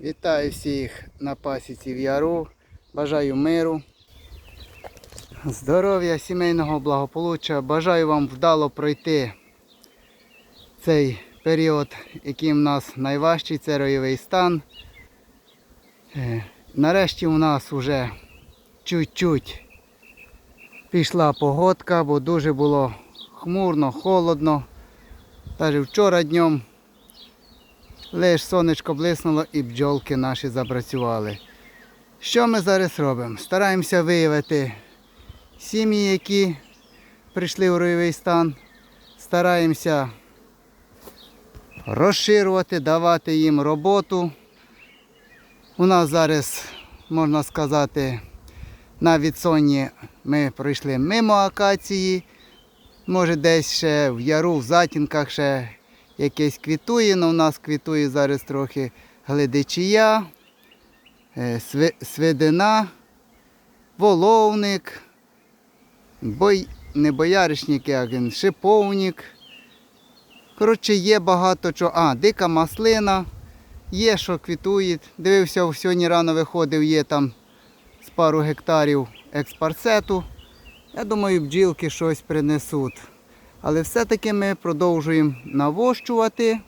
Вітаю всіх на пасіці в Яру. Бажаю миру, здоров'я, сімейного благополуччя. Бажаю вам вдало пройти цей період, який в нас найважчий, це ройовий стан. Е, Нарешті у нас вже чуть-чуть пішла погодка, бо дуже було хмурно, холодно. Навіть вчора днем лиш сонечко блиснуло і бджолки наші запрацювали. Що ми зараз робимо? Стараємося виявити сім'ї, які прийшли у ройовий стан. Стараємося розширювати, давати їм роботу. У нас зараз, можна сказати, на відсонні ми пройшли мимо акації. Може десь ще в яру, в затінках ще якесь квітує, але у нас квітує зараз трохи гледичія, е, свидина, воловник, бой, не бояришник, як він, шиповник. Коротше, є багато чого. А, дика маслина, є, що квітує. Дивився, сьогодні рано виходив, є там з пару гектарів експарсету. Я думаю, бджілки щось принесуть. Але все-таки ми продовжуємо навощувати.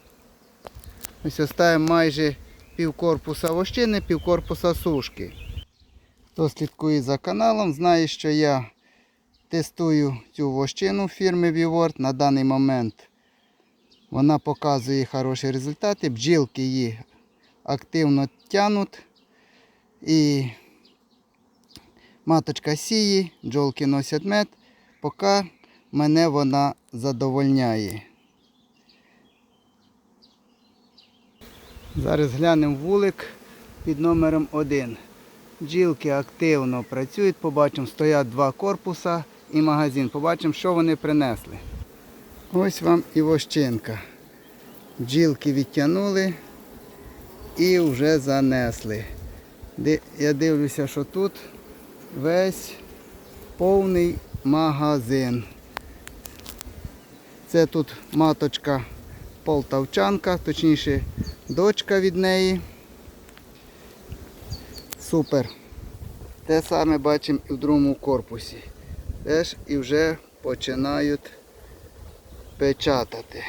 Ось оставимо майже півкорпуса вощини, півкорпуса сушки. Хто слідкує за каналом, знає, що я тестую цю вощину фірми Віворд на даний момент. Вона показує хороші результати. Бджілки її активно тянуть. І маточка сіє, бджолки носять мед, поки мене вона задовольняє. Зараз глянемо вулик під номером 1. Бджілки активно працюють, побачимо, стоять два корпуса і магазин. Побачимо, що вони принесли. Ось вам і вощинка. Бджілки відтягнули і вже занесли. Я дивлюся, що тут весь повний магазин. Це тут маточка полтавчанка, точніше дочка від неї. Супер. Те саме бачимо і в другому корпусі. Теж і вже починають печатати.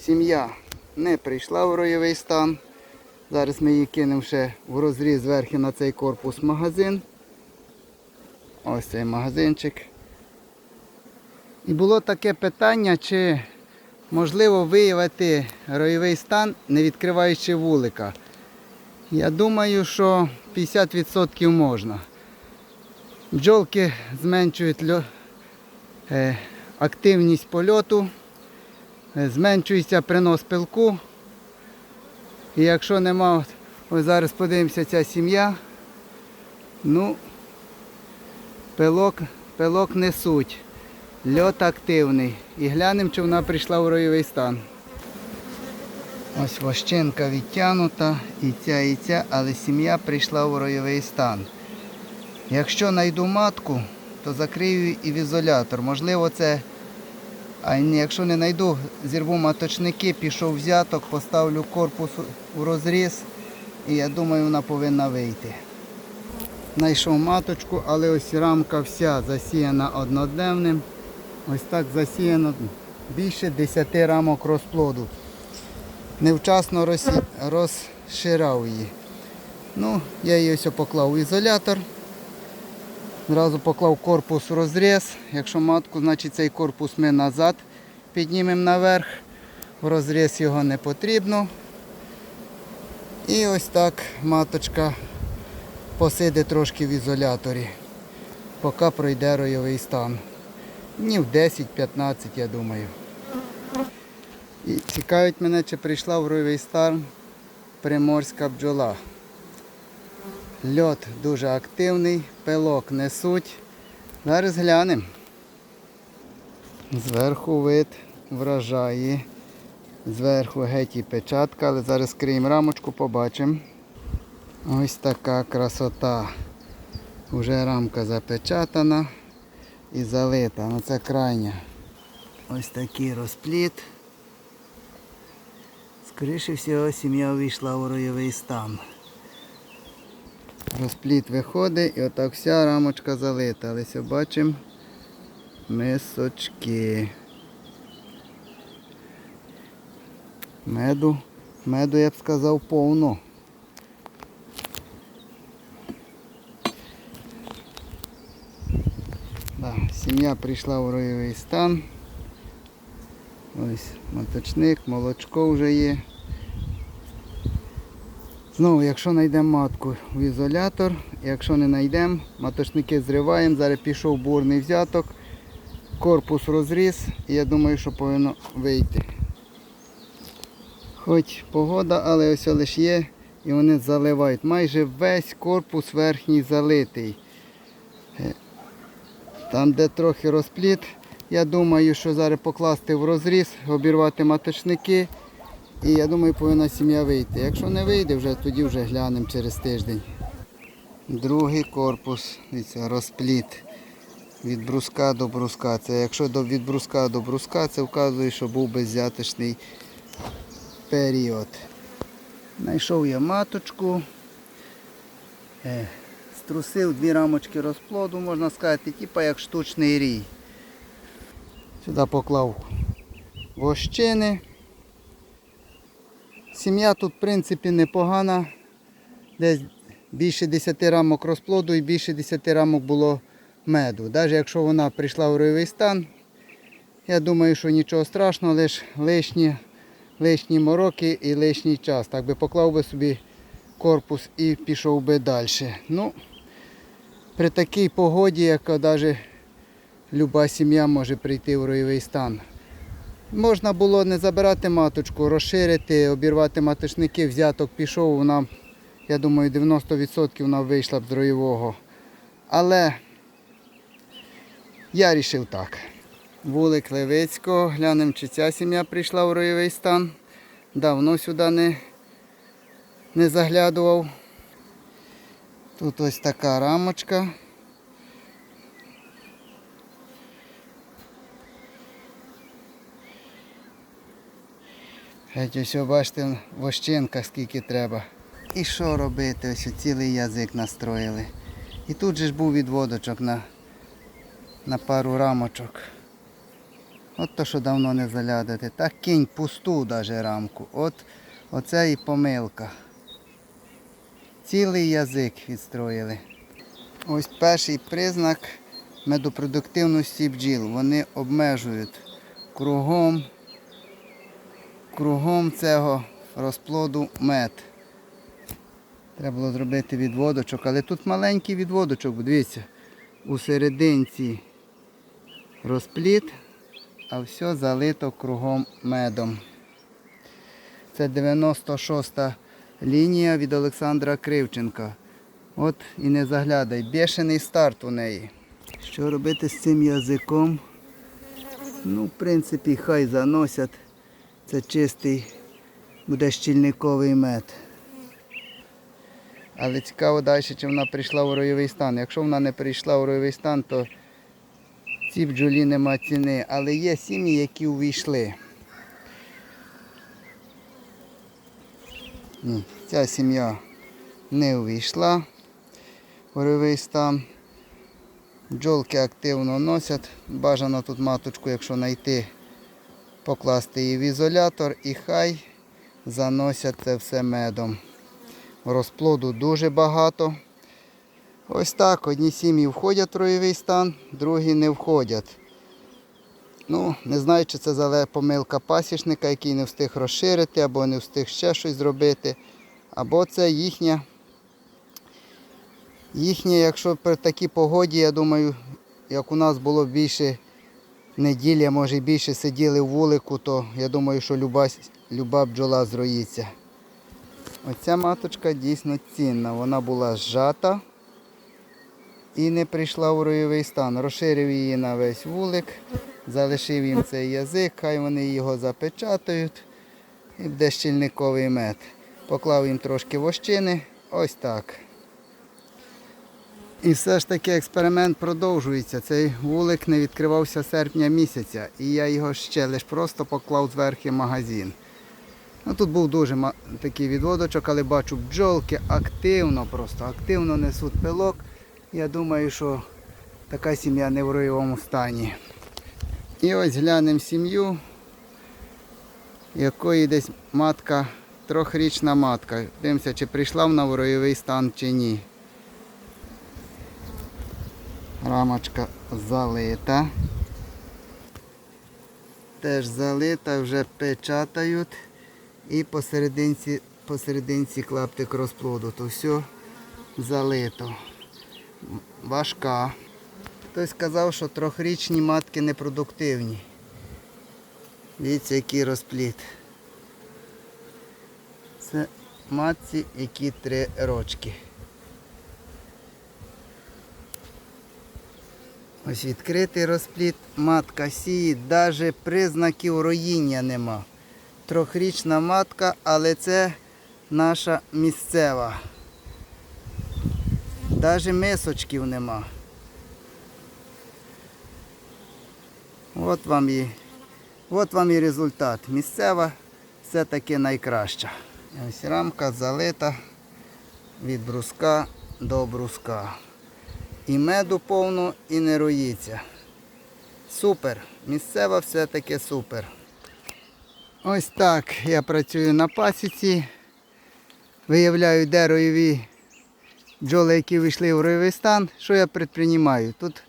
Сім'я не прийшла в ройовий стан. Зараз ми її кинемо ще в розріз зверху на цей корпус магазин. Ось цей магазинчик. І було таке питання, чи можливо виявити ройовий стан, не відкриваючи вулика. Я думаю, що 50% можна. Бджолки зменшують е, активність польоту, е, зменшується принос пилку. І якщо нема, ось зараз подивимося ця сім'я, ну, пилок, пилок несуть. Льот активний. І глянемо, чи вона прийшла в ройовий стан. Ось вощинка відтягнута, і ця, і ця, але сім'я прийшла в ройовий стан. Якщо знайду матку, то закрию і в ізолятор. Можливо, це. А якщо не знайду, зірву маточники, пішов взяток, поставлю корпус у розріз і я думаю, вона повинна вийти. Знайшов маточку, але ось рамка вся засіяна однодневним. Ось так засіяно більше 10 рамок розплоду. Невчасно розсі- розширяв її. Ну, я її ось поклав в ізолятор. Зразу поклав корпус в розріз. Якщо матку, значить цей корпус ми назад піднімемо наверх. В розріз його не потрібно. І ось так маточка посиде трошки в ізоляторі, поки пройде ройовий стан. Днів 10-15, я думаю. І цікавить мене, чи прийшла в ройовий стан приморська бджола. Льот дуже активний, пилок несуть. Зараз глянемо. Зверху вид вражає. Зверху геть і печатка, але зараз скриємо рамочку, побачимо. Ось така красота. Уже рамка запечатана і залита. Ну це крайня. Ось такий розпліт. Скоріше всього, сім'я вийшла у ройовий стан. Розпліт виходить і отак вся рамочка залита. Але ось бачимо мисочки. Меду, меду я б сказав повно. Сім'я прийшла в ройовий стан. Ось маточник, молочко вже є. Знову, якщо знайдемо матку в ізолятор, якщо не знайдемо, маточники зриваємо, зараз пішов бурний взяток, корпус розріз і я думаю, що повинно вийти. Хоч погода, але ось лише є і вони заливають. Майже весь корпус верхній залитий. Е, Там, де трохи розпліт, я думаю, що зараз покласти в розріз, обірвати маточники. І я думаю, повинна сім'я вийти. Якщо не вийде, вже тоді вже глянемо через тиждень. Другий корпус, дивіться, розпліт. Від бруска до бруска. Це якщо до, від бруска до бруска, це вказує, що був беззяточний період. Знайшов я маточку. Струсив дві рамочки розплоду, можна сказати, типа як штучний рій. Сюди поклав вощини. Сім'я тут, в принципі, непогана. Десь більше 10 рамок розплоду і більше 10 рамок було меду. Навіть якщо вона прийшла в ройовий стан, я думаю, що нічого страшного, лише лишні, лишні мороки і лишній час. Так би поклав би собі корпус і пішов би далі. Ну, при такій погоді, яка навіть люба сім'я може прийти в ройовий стан. Можна було не забирати маточку, розширити, обірвати маточники, взяток пішов, вона, я думаю, 90% вона вийшла б з роєвого. Але я вирішив так. Вулик Левицького, глянемо, чи ця сім'я прийшла в роєвий стан. Давно сюди не, не заглядував. Тут ось така рамочка. Геть ось бачите, вощинка скільки треба. І що робити? Ось цілий язик настроїли. І тут же ж був відводочок на, на пару рамочок. От то, що давно не залядати. Так кинь пусту даже рамку. От оце і помилка. Цілий язик відстроїли. Ось перший признак медопродуктивності бджіл. Вони обмежують кругом кругом цього розплоду мед. Треба було зробити відводочок, але тут маленький відводочок, дивіться, у серединці розпліт, а все залито кругом медом. Це 96-та лінія від Олександра Кривченка. От і не заглядай, бешений старт у неї. Що робити з цим язиком? Ну, в принципі, хай заносять. Це чистий буде щільниковий мед. Але цікаво далі, чи вона прийшла у ройовий стан. Якщо вона не прийшла у ройовий стан, то ці бджолі нема ціни. Але є сім'ї, які увійшли. Ні, ця сім'я не увійшла ройовий стан. Бджолки активно носять. Бажано тут маточку, якщо знайти покласти її в ізолятор і хай заносять це все медом. Розплоду дуже багато. Ось так, одні сім'ї входять в роєвий стан, другі не входять. Ну, не знаю, чи це зале помилка пасічника, який не встиг розширити, або не встиг ще щось зробити. Або це їхня. Їхнє, якщо при такій погоді, я думаю, як у нас було більше неділя, може більше сиділи в вулику, то я думаю, що люба, люба бджола зроїться. Оця маточка дійсно цінна. Вона була зжата і не прийшла в ройовий стан. Розширив її на весь вулик, залишив їм цей язик, хай вони його запечатають і буде щільниковий мед. Поклав їм трошки вощини, ось так. І все ж таки експеримент продовжується. Цей вулик не відкривався серпня місяця. І я його ще лише просто поклав зверху магазин. Ну, тут був дуже такий відводочок, але бачу бджолки активно, просто активно несуть пилок. Я думаю, що така сім'я не в роєвому стані. І ось глянемо сім'ю, якої десь матка, трьохрічна матка. Дивимося, чи прийшла вона в роєвий стан чи ні. Рамочка залита. Теж залита, вже печатають. І посерединці, посерединці клаптик розплоду. То все залито. Важка. Хтось сказав, що трьохрічні матки непродуктивні. Дивіться, який розпліт. Це матці, які три рочки. Ось відкритий розпліт, матка сіє, навіть признаків роїння нема. Трьохрічна матка, але це наша місцева. Навіть мисочків нема. От вам і, от вам і результат. Місцева все-таки найкраща. Ось рамка залита від бруска до бруска. І меду повно, і не роїться. Супер. Місцева все-таки супер. Ось так я працюю на пасіці. Виявляю, де роєві бджоли, які вийшли в роєвий стан. Що я предприймаю? Тут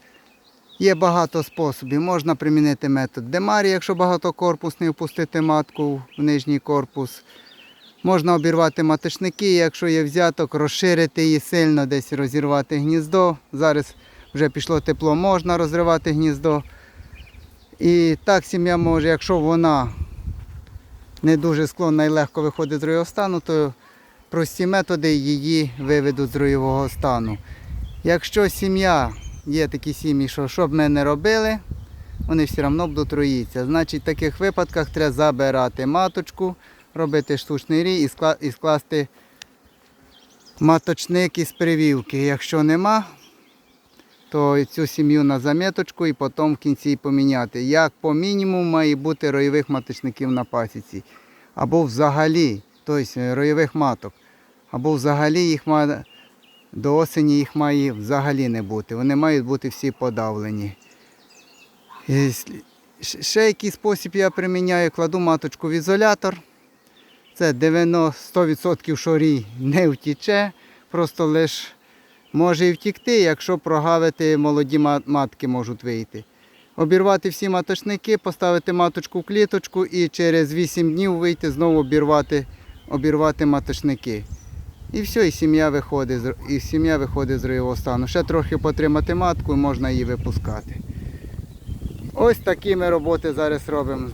є багато способів. Можна примінити метод демарі, якщо багатокорпусний, впустити матку в нижній корпус. Можна обірвати маточники, якщо є взяток, розширити її сильно, десь розірвати гніздо. Зараз вже пішло тепло, можна розривати гніздо. І так сім'я може, якщо вона не дуже склонна і легко виходить з стану, то прості методи її виведуть з роєвого стану. Якщо сім'я, є такі сім'ї, що що б ми не робили, вони все одно будуть роїтися. Значить, в таких випадках треба забирати маточку, робити штучний рій і скласти маточник із привівки. Якщо нема, то цю сім'ю на заміточку і потім в кінці поміняти. Як по мінімуму має бути роєвих маточників на пасіці. Або взагалі, тобто роєвих маток. Або взагалі їх має, до осені їх має взагалі не бути. Вони мають бути всі подавлені. І Ще який спосіб я приміняю, кладу маточку в ізолятор. Це 90% що рій не втіче, просто лише може і втікти, якщо прогавити молоді матки можуть вийти. Обірвати всі маточники, поставити маточку в кліточку і через 8 днів вийти, знову обірвати, обірвати маточники. І все, і сім'я виходить, і сім'я виходить з роєвого стану. Ще трохи потримати матку і можна її випускати. Ось такі ми роботи зараз робимо.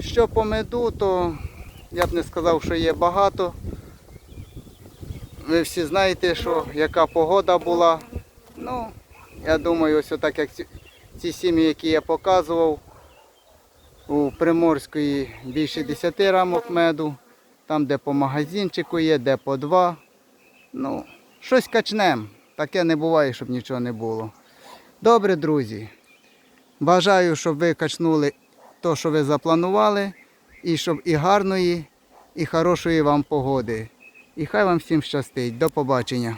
Що по меду, то я б не сказав, що є багато. Ви всі знаєте, що яка погода була. Ну, я думаю, ось отак як ці, ці сім'ї, які я показував, у Приморської більше 10 рамок меду, там де по магазинчику є, де по два. Ну, щось качнем. Таке не буває, щоб нічого не було. Добре, друзі. Бажаю, щоб ви качнули те, що ви запланували, і щоб і гарної, і хорошої вам погоди. І хай вам всім щастить. До побачення.